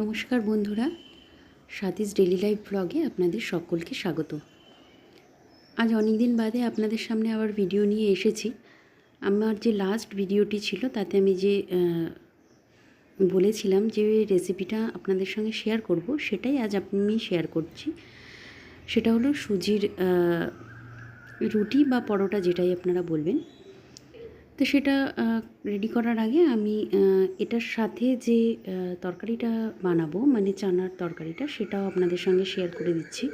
নমস্কার বন্ধুরা, সাথীস daily life ব্লগে আপনাদের সকলকে স্বাগত। আজ অনেক দিন বাদে আপনাদের সামনে আবার ভিডিও নিয়ে এসেছি। আমার যে লাস্ট ভিডিওটি ছিল, তাতে আমি যে বলেছিলাম যে রেসিপিটা আপনাদের সঙ্গে শেয়ার করব, সেটাই আজ আমি শেয়ার করছি। সেটা হলো সুজির রুটি বা পরোটা যেটাই আপনারা বলবেন। তো সেটা রেডি করার আগে আমি এটার সাথে যে তরকারিটা বানাবো মানে চানার তরকারিটা, সেটাও আপনাদের সঙ্গে শেয়ার করে দিচ্ছি।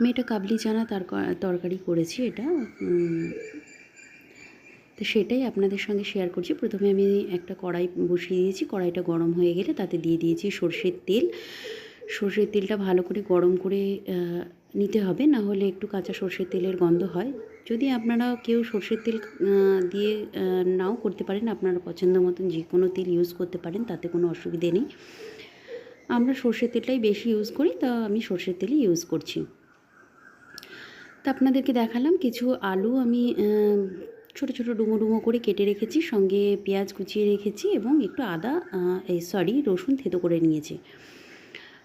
আমি এটা কাবলি চানা তরকা- তরকারি করেছি এটা তো সেটাই আপনাদের সঙ্গে শেয়ার করছি। প্রথমে আমি একটা কড়াই বসিয়ে দিয়েছি, কড়াইটা গরম হয়ে গেলে তাতে দিয়ে দিয়েছি সর্ষের তেল। সর্ষের তেলটা ভালো করে গরম করে নিতে হবে, না হলে একটু কাঁচা সর্ষের তেলের গন্ধ হয়। যদি আপনারা কেউ সর্ষের তেল দিয়ে নাও করতে পারেন, আপনারা পছন্দ মতন যে কোনো তেল ইউজ করতে পারেন, তাতে কোনো অসুবিধে নেই। আমরা সর্ষের তেলটাই বেশি ইউজ করি, তা আমি সর্ষের তেলই ইউজ করছি। তা আপনাদেরকে দেখালাম, কিছু আলু আমি ছোট ছোট ডুমো ডুমো করে কেটে রেখেছি, সঙ্গে পেঁয়াজ কুচিয়ে রেখেছি এবং একটু আদা এই সরি রসুন থেতো করে নিয়েছি।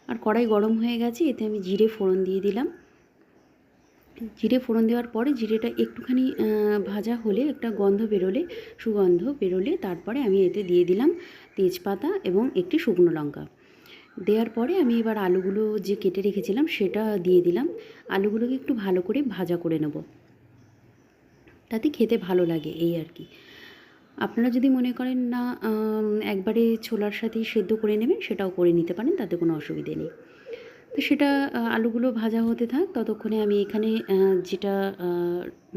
আর কড়াই গরম হয়ে গেছে, এতে আমি জিরে ফোড়ন দিয়ে দিলাম। জিরে ফোড়ন দেওয়ার পরে জিরেটা একটুখানি ভাজা হলে একটা গন্ধ বেরোলে, সুগন্ধ বেরোলে তারপরে আমি এতে দিয়ে দিলাম তেজপাতা এবং একটি শুকনো লঙ্কা। দেওয়ার পরে আমি এবার আলুগুলো যে কেটে রেখেছিলাম সেটা দিয়ে দিলাম। আলুগুলোকে একটু ভালো করে ভাজা করে নেব। তাতে খেতে ভালো লাগে এই আর কি। আপনারা যদি মনে করেন না একবারে ছোলার সাথেই সেদ্ধ করে নেবেন, সেটাও করে নিতে পারেন, তাতে কোনো অসুবিধে নেই। তো সেটা আলুগুলো ভাজা হতে থাক, ততক্ষণে আমি এখানে যেটা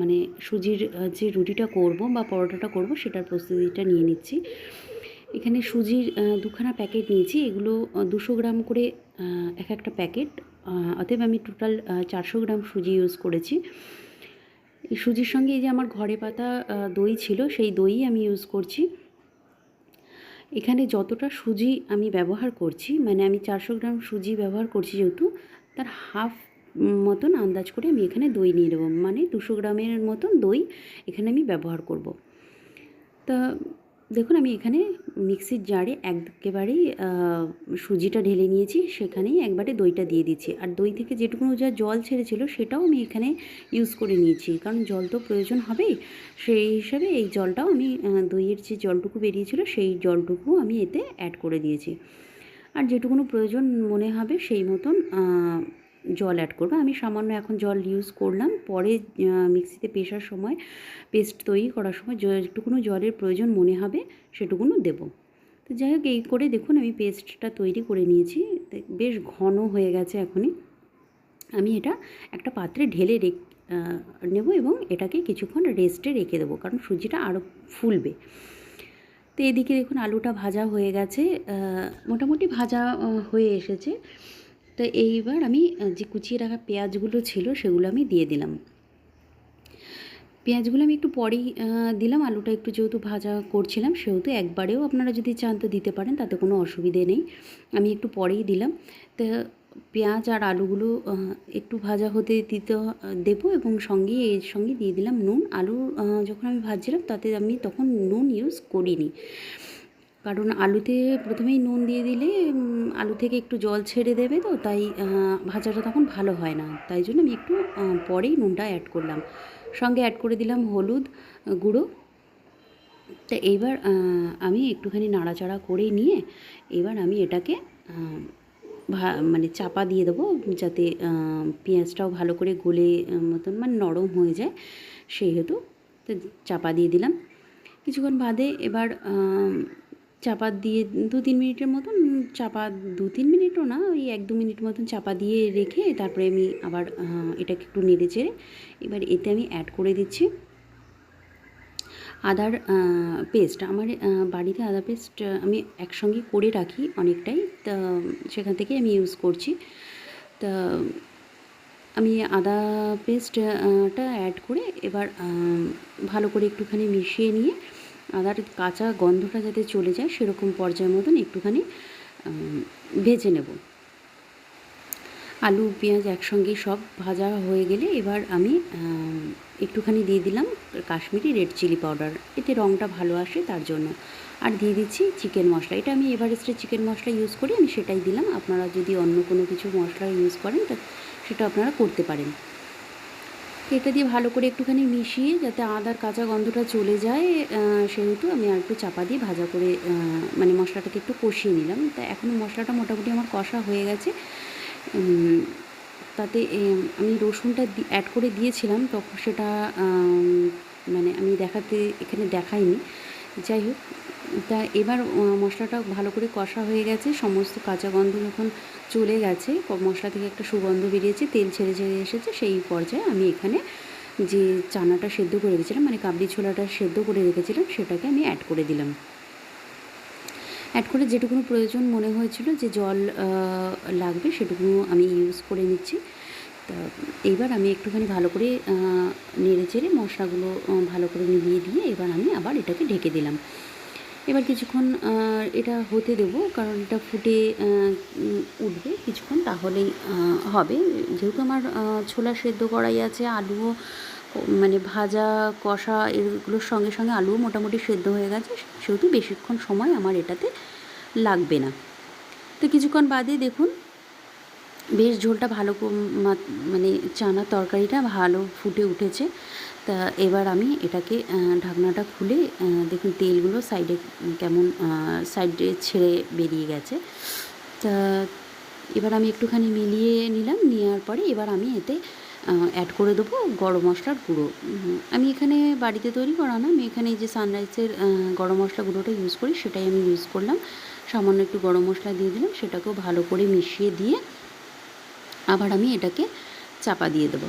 মানে সুজির যে রুটিটা করব বা পরোটাটা করব, সেটার প্রস্তুতিটা নিয়ে নিচ্ছি। এখানে সুজির দুখানা প্যাকেট নিয়েছি, এগুলো দুশো গ্রাম করে এক একটা প্যাকেট। অতএব আমি টোটাল চারশো গ্রাম সুজি ইউজ করেছি। এই সুজির সঙ্গে এই যে আমার ঘরে পাতা দই ছিল, সেই দই আমি ইউজ করছি। এখানে যতটা সুজি আমি ব্যবহার করছি মানে আমি চারশো গ্রাম সুজি ব্যবহার করছি যেহেতু, তার হাফ মতন আন্দাজ করে আমি এখানে দই নিয়ে নেব মানে দুশো গ্রামের মতন দই এখানে আমি ব্যবহার করব। তা দেখুন, আমি এখানে মিক্সির জারে একেবারেই সুজিটা ঢেলে নিয়েছি, সেখানেই একবারে দইটা দিয়ে দিচ্ছি। আর দই থেকে যেটুকুনো যা জল ছেড়েছিল, সেটাও আমি এখানে ইউজ করে নিয়েছি। কারণ জল তো প্রয়োজন হবেই। সেই হিসাবে এই জলটাও আমি দইয়ের যে জলটুকু বেরিয়েছিল, সেই জলটুকু আমি এতে অ্যাড করে দিয়েছি। আর যেটুকুনো প্রয়োজন মনে হবে, সেই মতন জল অ্যাড করব। আমি সামান্য এখন জল ইউজ করলাম। পরে মিক্সিতে পেশার সময় পেস্ট তৈরি করার সময় যেটুকুনো জলের প্রয়োজন মনে হবে, সেটুকুনো দেবো। তো যাই হোক, এই করে দেখুন, আমি পেস্টটা তৈরি করে নিয়েছি। বেশ ঘন হয়ে গেছে এখনই। আমি এটা একটা পাত্রে ঢেলে রেখ নেব এবং এটাকে কিছুক্ষণ রেস্টে রেখে দেবো, কারণ সুজিটা আরও ফুলবে। তো এদিকে দেখুন, আলুটা ভাজা হয়ে গেছে। মোটামুটি ভাজা হয়ে এসেছে। তো এইবার আমি যে কুচিয়ে রাখা পেঁয়াজগুলো ছিল সেগুলো আমি দিয়ে দিলাম। পেঁয়াজগুলো আমি একটু পরেই দিলাম। আলুটা একটু যেহেতু ভাজা করছিলাম, সেহেতু একবারেও আপনারা যদি চান তো দিতে পারেন, তাতে কোনো অসুবিধে নেই। আমি একটু পরেই দিলাম। তো পেঁয়াজ আর আলুগুলো একটু ভাজা হতে দিতে, দেবো এবং সঙ্গে এর সঙ্গে দিয়ে দিলাম নুন। আলু যখন আমি ভাজছিলাম তাতে আমি তখন নুন ইউজ করিনি। কারণ আলুতে প্রথমেই নুন দিয়ে দিলে আলু থেকে একটু জল ছেড়ে দেবে তো তাই ভাজাটা তখন ভালো হয় না। তাই জন্য আমি একটু পরেই নুনটা অ্যাড করলাম। সঙ্গে অ্যাড করে দিলাম হলুদ গুঁড়ো। তো এইবার আহ, আমি একটুখানি নাড়াচাড়া করে নিয়ে এবার আমি এটাকে মানে চাপা দিয়ে দেবো যাতে পেঁয়াজটাও ভালো করে গলে মতন মানে নরম হয়ে যায় সেহেতু চাপা দিয়ে দিলাম। কিছুক্ষণ বাদে এবার চাপা দিয়ে দু তিন মিনিটের মতন চাপা দু তিন মিনিটও না, ওই এক দু মিনিট মতন চাপা দিয়ে রেখে তারপরে আমি আবার এটাকে একটু নেড়ে চেড়ে এবার এতে আমি অ্যাড করে দিচ্ছি আদার পেস্ট আমার বাড়িতে আদা পেস্ট আমি একসঙ্গে করে রাখি অনেকটাই, তা, সেখান থেকে আমি ইউজ করছি। তা, আমি আদা পেস্টটা অ্যাড করে এবার ভালো করে একটুখানি মিশিয়ে নিয়ে আদার কাঁচা গন্ধটা যাতে চলে যায়, সেরকম পর্যায়ের মতন একটুখানি ভেজে নেব। আলু, পেঁয়াজ একসঙ্গে সব ভাজা হয়ে গেলে এবার আমি একটুখানি দিয়ে দিলাম কাশ্মীরি রেড চিলি পাউডার। এতে রঙটা ভালো আসে, তার জন্য। আর দিয়ে দিচ্ছি চিকেন মশলা। এটা আমি এভারেস্টের চিকেন মশলা ইউজ করি, আমি সেটাই দিলাম। আপনারা যদি অন্য কোনো কিছু মশলা ইউজ করেন, তা সেটা আপনারা করতে পারেন। তো এটা দিয়ে ভালো করে একটুখানি মিশিয়ে যাতে আদার কাঁচা গন্ধটা চলে যায় সেহেতু আমি আর একটু চাপা দিয়ে ভাজা করে মানে মশলাটাকে একটু কষিয়ে নিলাম। তা এখনও মশলাটা মোটামুটি আমার কষা হয়ে গেছে। তাতে আমি রসুনটা অ্যাড করে দিয়েছিলাম তখন সেটা মানে আমি দেখাতে, এখানে দেখাইনি। যাই হোক, তা এবার মশলাটা ভালো করে কষা হয়ে গেছে। সমস্ত কাঁচা গন্ধ যখন চলে গেছে। মশলা থেকে একটা সুগন্ধ বেরিয়েছে, তেল ছেড়ে ছেড়ে এসেছে। সেই পর্যায়ে আমি এখানে যে চানাটা সেদ্ধ করে রেখেছিলাম মানে কাবলি ছোলাটা সেদ্ধ করে রেখেছিলাম, সেটাকে আমি অ্যাড করে দিলাম। অ্যাড করে যেটুকুনো প্রয়োজন মনে হয়েছিল যে জল লাগবে সেটুকুনো আমি ইউজ করে নিচ্ছি। তা এইবার আমি একটুখানি ভালো করে নেড়ে চেড়ে মশলাগুলো ভালো করে মিলিয়ে দিয়ে এবার আমি আবার এটাকে ঢেকে দিলাম। এবার কিছুক্ষণ এটা হতে দেবো, কারণ এটা ফুটে উঠবে কিছুক্ষণ, তাহলেই হবে। যেহেতু আমার ছোলা সেদ্ধ করাই আছে, আলুও মানে ভাজা, কষা, এগুলোর সঙ্গে সঙ্গে আলুও মোটামুটি সেদ্ধ হয়ে গেছে, সেহেতু বেশিক্ষণ সময় আমার এটাতে লাগবে না। তো কিছুক্ষণ বাদে দেখুন বেশ ঝোলটা ভালো মানে চানা তরকারিটা ভালো ফুটে উঠেছে। তা এবার আমি এটাকে ঢাকনাটা খুলে দেখুন তেলগুলো সাইডে কেমন সাইডে ছেড়ে বেরিয়ে গেছে। তা এবার আমি একটুখানি মিলিয়ে নিলাম, নেওয়ার পরে এবার আমি এতে অ্যাড করে দেবো গরম মশলার গুঁড়ো। আমি এখানে বাড়িতে তৈরি করা না, আমি এখানে যে সানরাইজের গরম মশলা গুঁড়োটা ইউজ করি, সেটাই আমি ইউজ করলাম। সামান্য একটু গরম মশলা দিয়ে দিলাম, সেটাকেও ভালো করে মিশিয়ে দিয়ে আবার আমি এটাকে চাপা দিয়ে দেবো।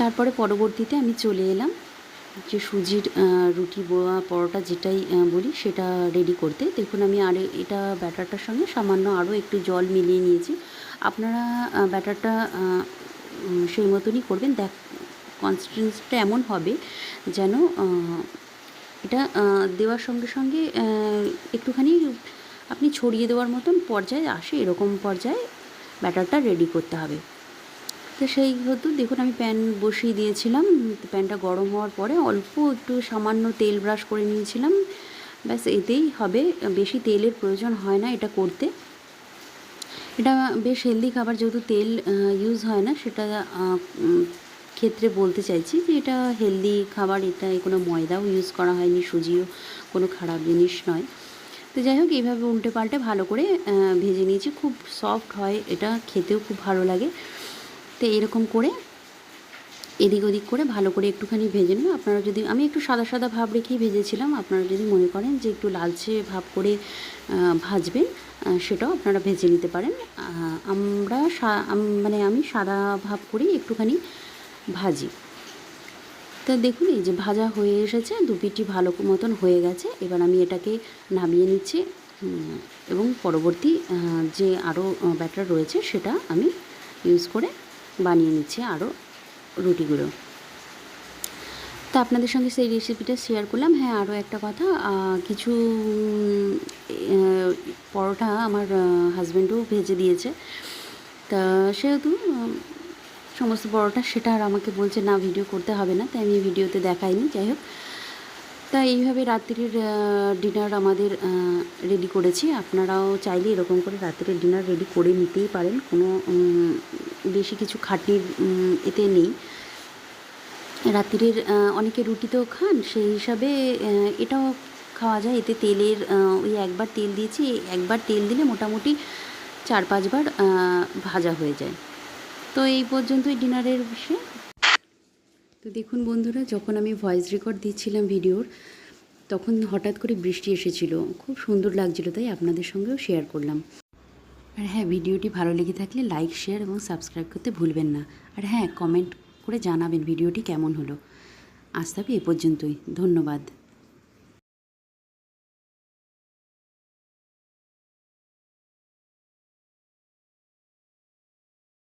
তারপরে পরবর্তীতে আমি চলে এলাম যে সুজির রুটি বোয়া, পরোটা যেটাই বলি সেটা রেডি করতে। দেখুন আমি আরে এটা ব্যাটারটার সঙ্গে সামান্য আরও একটু জল মিলিয়ে নিয়েছি। আপনারা ব্যাটারটা সেই মতনই করবেন। দেখ কনসিস্টেন্সিটা এমন হবে যেন এটা দেওয়ার সঙ্গে সঙ্গে একটুখানি আপনি ছড়িয়ে দেওয়ার মতন পর্যায়ে আসে, এরকম পর্যায়ে ব্যাটারটা রেডি করতে হবে। তো সেই হতো, দেখুন আমি প্যান বসিয়ে দিয়েছিলাম প্যানটা গরম হওয়ার পরে অল্প একটু সামান্য তেল ব্রাশ করে নিয়েছিলাম। ব্যাস, এতেই হবে। বেশি তেলের প্রয়োজন হয় না এটা করতে। এটা বেশ হেলদি খাবার, যেহেতু তেল ইউজ হয় না, সেটা ক্ষেত্রে বলতে চাইছি যে এটা হেলদি খাবার, এটা কোনো ময়দাও ইউজ করা হয়নি, সুজিও কোনো খারাপ জিনিস নয়। তো যাই হোক, এইভাবে উল্টে পাল্টে ভালো করে ভেজে নিয়েছি। খুব সফট হয়, এটা খেতেও খুব ভালো লাগে। তো এরকম করে এদিক ওদিক করে ভালো করে একটুখানি ভেজে নেব। আপনারা যদি, আমি একটু সাদা সাদা ভাব রেখেই ভেজেছিলাম। আপনারা যদি মনে করেন যে একটু লালচে ভাব করে ভাজবেন সেটাও আপনারা ভেজে নিতে পারেন। আমরা মানে আমি সাদা ভাব করেই একটুখানি ভাজি। তো দেখুন, এই যে ভাজা হয়ে এসেছে, দু পিঠি ভালো মতন হয়ে গেছে। এবার আমি এটাকে নামিয়ে নিচ্ছি। এবং পরবর্তী যে আরও ব্যাটার রয়েছে, সেটা আমি ইউজ করে বানিয়ে নিচ্ছি আরও রুটিগুলো। তা আপনাদের সঙ্গে সেই রেসিপিটা শেয়ার করলাম। হ্যাঁ আরও একটা কথা কিছু পরোটা আমার হাজব্যান্ডও ভেজে দিয়েছে। তা সেহেতু সমস্ত পরোটা সেটা আর আমাকে বলছে, না ভিডিও করতে হবে না। তাই আমি ভিডিওতে দেখাইনি, যাই হোক। তা এইভাবে রাত্রির ডিনার আমাদের রেডি করেছি। আপনারাও চাইলে এরকম করে রাত্রির ডিনার রেডি করে নিতেই পারেন। কোনো বেশি কিছু খাটনির এতে নেই। রাত্রির অনেকে রুটি তো খান, সেই হিসাবে এটাও খাওয়া যায়। এতে তেলের ওই একবার তেল দিয়েছি, একবার তেল দিলে মোটামুটি চার পাঁচবার ভাজা হয়ে যায়। তো এই পর্যন্তই ডিনারের বিষয়ে। তো দেখুন বন্ধুরা, যখন আমি ভয়েস রেকর্ড দিচ্ছিলাম ভিডিওর তখন হঠাৎ করে বৃষ্টি এসেছিল। খুব সুন্দর লাগছিল, তাই আপনাদের সঙ্গেও শেয়ার করলাম। আর হ্যাঁ ভিডিওটি ভালো লেগে থাকলে লাইক শেয়ার এবং সাবস্ক্রাইব করতে ভুলবেন না। আর হ্যাঁ কমেন্ট করে জানাবেন ভিডিওটি কেমন হলো। আজ তবে এ পর্যন্তই। ধন্যবাদ।